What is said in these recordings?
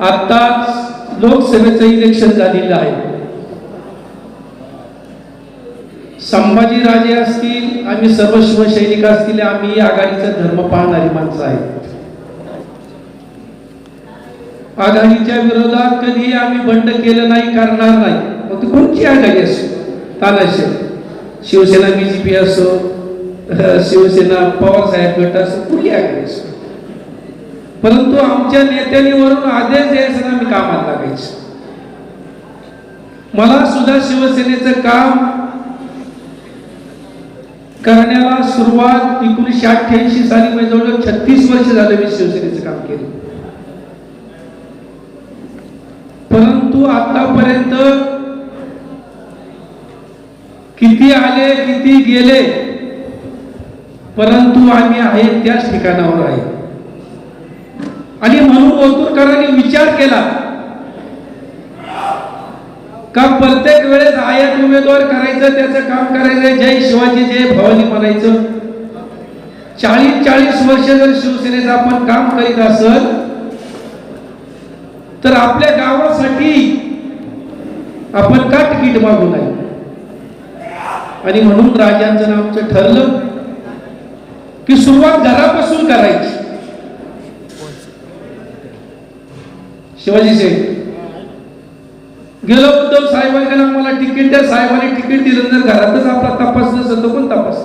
आता लोकसभेचं इलेक्शन झालेलं आहे. संभाजी राजे असतील आम्ही सर्व शिवसैनिक असतील आम्ही आघाडीचा धर्म पाहणारी माणसं आहेत. आघाडीच्या विरोधात कधी आम्ही बंड केलं नाही करणार नाही. मग ती कोणची आघाडी असो? तानाशे शिवसेना बीजेपी असो शिवसेना पवार साहेब गट असो कुठली आघाडी असो? परंतु आमच्या नेत्यांनी वरून आदेश द्यायचा ना आम्ही कामात लागायचं. मला सुद्धा शिवसेनेचं काम करण्याला सुरुवात एकोणीसशे अठ्ठ्याऐंशी साली म्हणजे जवळजवळ छत्तीस वर्ष झालं मी शिवसेनेचं काम केलं. परंतु आतापर्यंत किती आले किती गेले परंतु आम्ही आहे त्याच ठिकाणावर आहे. आणि म्हणून ओतूरकरांनी विचार केला का प्रत्येक वेळेस आयात उमेदवार करायचं त्याचं काम करायचं जय शिवाजी जय भवानी म्हणायचं. चाळीस चाळीस वर्ष जर शिवसेनेचं आपण काम करीत असल तर आपल्या गावासाठी आपण का तिकीट मागू नये? आणि म्हणून राजांचं आमचं ठरलं की सुरुवात घरापासून करायची. शिवाजी शेठ गेलो उद्धव साहेबांना मला तिकीट द्या साहेबांनी तिकीट दिलं जर घरातच आपला तपास नसेल तर कोण तपास?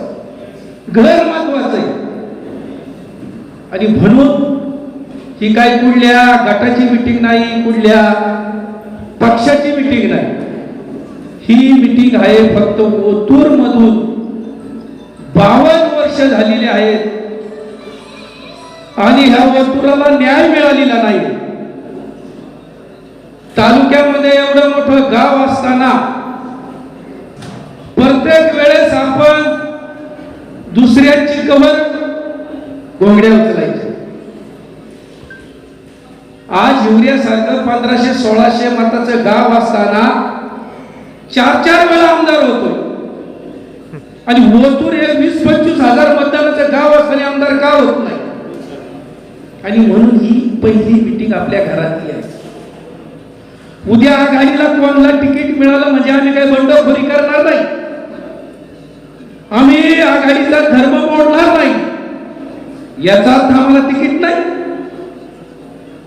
घर महत्वाचं आहे. आणि म्हणून ही काय कुठल्या गटाची मिटिंग नाही कुठल्या पक्षाची मिटिंग नाही. ही मिटिंग आहे फक्त ओतूर मधून बावन्न वर्ष झालेली आहेत. आणि ह्या ओतुराला न्याय मिळालेला नाही. तालुक्यामध्ये एवढं मोठं गाव असताना प्रत्येक वेळेस आपण दुसऱ्यांची कवर घोंगड्या उचलायची. आज युरियासारखं पंधराशे सोळाशे मताचं गाव असताना चार चार वेळा आमदार होतो आणि ओतूर हे वीस पंचवीस हजार मतदानाचं गाव असताना आमदार का होत नाही? आणि म्हणून ही पहिली मिटिंग आपल्या घरातली आहे. उद्या आघाडीला कोणाला तिकीट मिळालं म्हणजे आम्ही काही बंडखोरी करणार नाही. आम्ही आघाडीचा धर्म मोडणार नाही. याचा अर्थ आम्हाला तिकीट नाही.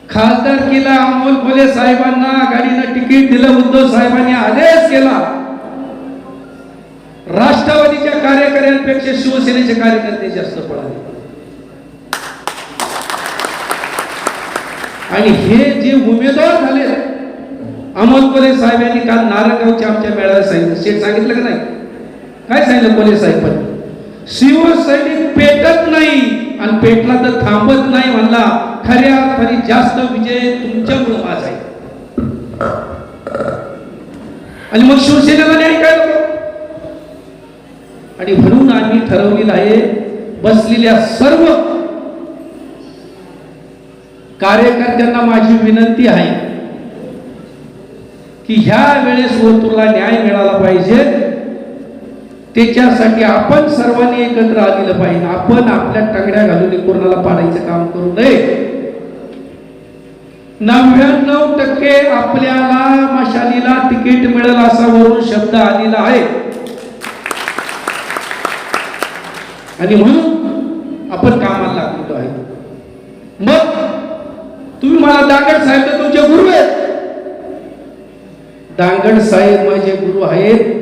खासदार केला अमोल खोले साहेबांना आघाडीनं तिकीट दिलं उद्धव साहेबांनी आदेश केला. राष्ट्रवादीच्या कार्यकर्त्यांपेक्षा शिवसेनेचे कार्यकर्ते जास्त पळाले. आणि हे जे उमेदवार झाले अमोल कोले साहेब यांनी काल नारायणगावच्या आमच्या मेळाव्यात सांगितलं. शेठ सांगितलं का नाही? काय सांगितलं कोले साहेब शिवसैनिक पेटत नाही आणि पेटला तर थांबत नाही म्हणला. खऱ्या खरी जास्त विजय तुमच्यामुळे माझा आहे. आणि मग शिवसेनेला न्याय काय आणि म्हणून आम्ही ठरवलेलं आहे बसलेल्या सर्व कार्यकर्त्यांना माझी विनंती आहे. की ह्या वेळेस ओतूरला न्याय मिळाला पाहिजे त्याच्यासाठी आपण सर्वांनी एकत्र आलेलं पाहिजे. आपण आपल्या टगड्या घालून कोणाला पाडायचं काम करू नये. नव्याण्णव टक्के आपल्याला मशालीला तिकीट मिळेल असा वरून शब्द आलेला आहे. आणि म्हणून आपण कामाला लागलेलो आहे. मग तुम्ही मला दांगड साहेब तुमच्या दांगड साहेब माझे गुरु आहेत.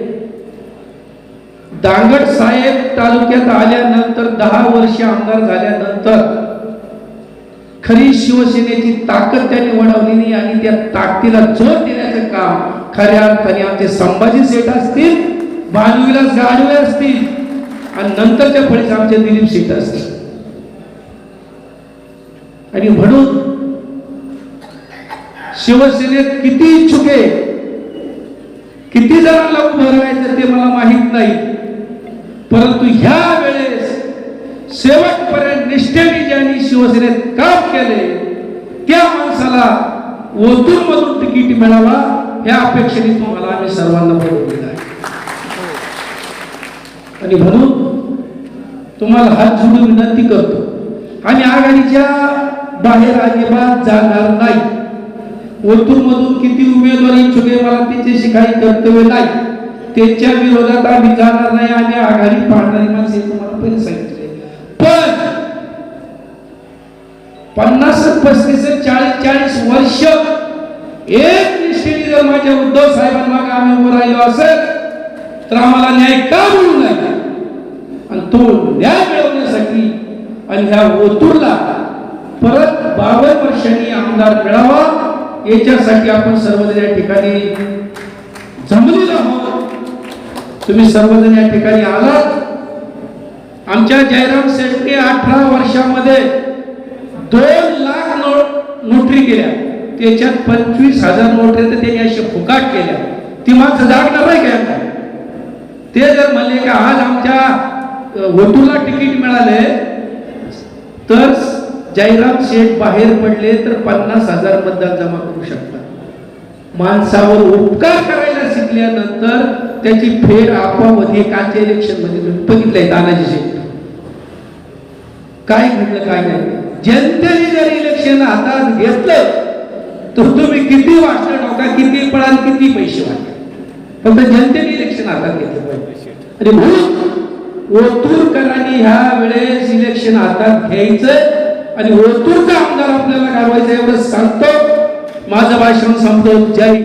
दांगड साहेब तालुक्यात आल्यानंतर दहा वर्ष आमदार झाल्यानंतर खरी शिवसेनेची ताकद त्यांनी वाढवलेली आणि त्या ताकदीला जोर देण्याचं काम खऱ्या अर्थाने आमचे संभाजी सेठ असतील भानुविलास गाडवे असतील आणि नंतरच्या फळीस आमचे दिलीप शेठ असतील. आणि म्हणून शिवसेनेत किती इच्छुक आहे किती जणांना उभं राहायचं ते मला माहीत नाही. परंतु ह्या वेळेस शेवटपर्यंत निष्ठेने ज्यांनी शिवसेनेत काम केले त्या माणसाला ओतून मधून तिकीट मिळावा या अपेक्षेने तुम्हाला आम्ही सर्वांना बोलवलेलं आहे. आणि म्हणून तुम्हाला हात जोडून विनंती करतो आम्ही आघाडीच्या बाहेर अजिबात जाणार नाही. मधून किती उमेदवार इच्छुक आहे मला त्याच्याशी काही कर्तव्य नाही त्यांच्या विरोधात आम्ही जाणार नाही आम्ही आघाडी पाडणारी माणसे तुम्हाला पहिले सांगितले पण पन्नास पस्तीस चाळीस चाळीस वर्ष एक निष्ठेने जर माझ्या उद्धव साहेबांमागे आम्ही उभं राहिलो असेल तर आम्हाला न्याय का मिळू नये? आणि तो न्याय मिळवण्यासाठी आणि ह्या ओतूरला परत बावन वर्षांनी आमदार मिळावा याच्यासाठी आपण सर्वजण या ठिकाणी जमलेलो आहोत. तुम्ही सर्वजण या ठिकाणी आलात. आमच्या जयराम सेठने अठरा वर्षामध्ये दोन लाख नोट नोटरी केल्या. त्याच्यात पंचवीस हजार नोटरी तर त्यांनी असे फुकाट केल्या. ती माणसं जागणार नाही काय ते जर म्हणले की आज आमच्या वटूला तिकीट मिळाले तर जयराम शेठ बाहेर पडले तर पन्नास हजार मतदान जमा करू शकतात. माणसावर उपकार करायला शिकल्यानंतर त्याची फेड आपोआप कालच्या इलेक्शनमध्ये बघितलंय तानाजी शेठ काय घडलं काय नाही. जनतेने जर इलेक्शन हातात घेतलं तर तुम्ही किती वाटलं नका किती पळाल किती पैसे वाटले फक्त जनतेने इलेक्शन हातात घेतलं आणि म्हणून ओतूरकरांनी ह्या वेळेस इलेक्शन हातात घ्यायचं आणि ओतूरचा आमदार आपल्याला घालवायचं एवढं सांगतो. माझं भाषण संपतो. जय